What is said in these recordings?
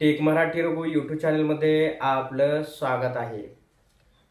Take Marathi Raghu YouTube चॅनलमध्ये आपलं स्वागत आहे.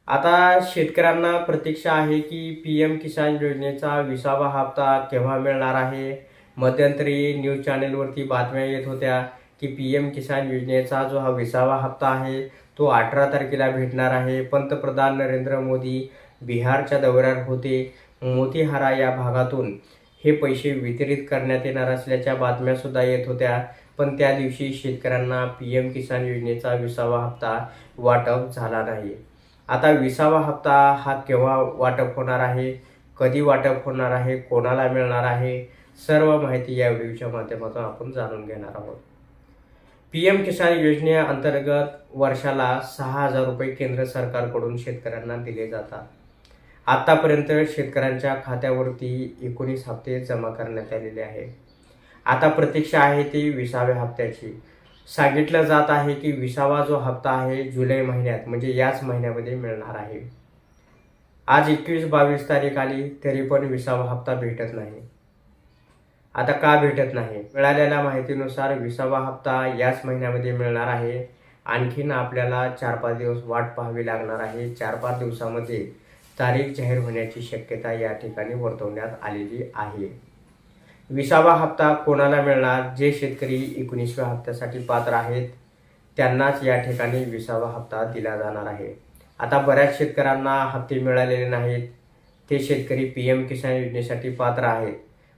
आता शेतकऱ्यांना प्रतीक्षा आहे की पी एम किसान योजनेचा विसावा हप्ता केव्हा मिळणार आहे? मध्यंतरी न्यूज चॅनेलवरती बातम्या येत होत्या की पी एम किसान योजनेचा जो हा विसावा हप्ता आहे तो अठरा तारखेला भेटणार आहे. पंतप्रधान नरेंद्र मोदी बिहारच्या दौऱ्यावर होते. मोतीहारा या भागातून हे पैसे वितरित करण्यात येणार असल्याच्या बातम्या सुद्धा येत होत्या. पण त्या दिवशी शेतकऱ्यांना पी एम किसान योजनेचा विसावा हप्ता वाटप झाला नाही. आता विसावा हप्ता हा केव्हा वाटप होणार आहे? कधी वाटप होणार आहे? कोणाला मिळणार आहे? सर्व माहिती या व्हिडिओच्या माध्यमातून आपण जाणून घेणार आहोत. पी एम किसान योजनेअंतर्गत वर्षाला सहा हजार रुपये केंद्र सरकारकडून शेतकऱ्यांना दिले जातात. आतापर्यंत शेतकऱ्यांच्या खात्यावरती एकोणीस हप्ते जमा करण्यात आलेले आहे आता प्रतीक्षा आहे ती विसाव्या हप्त्याची. सांगितलं जात आहे की विसावा जो हप्ता आहे जुलै महिन्यात म्हणजे याच महिन्यामध्ये मिळणार आहे. आज एकवीस बावीस तारीख आली तरी पण विसावा हप्ता भेटत नाही. आता का भेटत नाही? मिळालेल्या माहितीनुसार विसावा हप्ता याच महिन्यामध्ये मिळणार आहे. आणखीन आपल्याला चार पाच दिवस वाट पाहावी लागणार आहे. चार पाच दिवसामध्ये तारीख जाहीर होण्याची शक्यता या ठिकाणी वर्तवण्यात आलेली आहे. विसावा हप्ता कोणाला मिळणार? जे शेतकरी एकोणीसव्या हप्त्यासाठी पात्र आहेत त्यांनाच या ठिकाणी विसावा हप्ता दिला जाणार आहे. आता बऱ्याच शेतकऱ्यांना हप्ते मिळालेले नाहीत. ते शेतकरी पी एम किसान योजनेसाठी पात्र आहेत.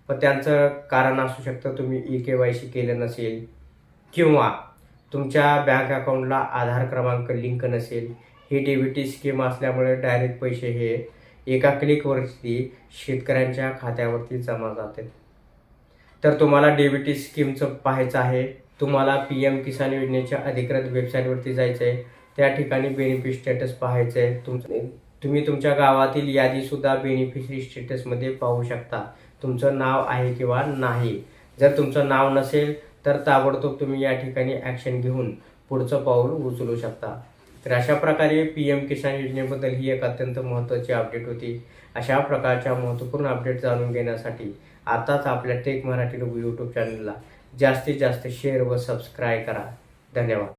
पण त्यांचं कारण असू शकतं तुम्ही ई के वाय सी केलं नसेल किंवा तुमच्या बँक अकाउंटला आधार क्रमांक लिंक नसेल ही डीबीटी स्कीम असल्यामुळे डायरेक्ट पैसे हे एका क्लिकवरती शेतकऱ्यांच्या खात्यावरती जमा जाते तर तुम्हाला डीबीटी स्कीमचं पाहायचं आहे. तुम्हाला पी एम किसान योजनेच्या अधिकृत वेबसाईटवरती जायचं आहे. त्या ठिकाणी बेनिफिट स्टेटस पाहायचं आहे तुमचं तुम्ही तुमच्या गावातील यादीसुद्धा बेनिफिशरी स्टेटसमध्ये पाहू शकता. तुमचं नाव आहे किंवा नाही. जर तुमचं नाव नसेल तर ताबडतोब तुम्ही या ठिकाणी ॲक्शन घेऊन पुढचं पाऊल उचलू शकता. तर अशा प्रकारे पी एम किसान योजनेबद्दल ही एक अत्यंत महत्त्वाची अपडेट होती. अशा प्रकारच्या महत्त्वपूर्ण अपडेट जाणून घेण्यासाठी आताच आपल्या टेक मराठी यूट्यूब चॅनलला जास्तीत जास्त शेअर व सबस्क्राईब करा. धन्यवाद.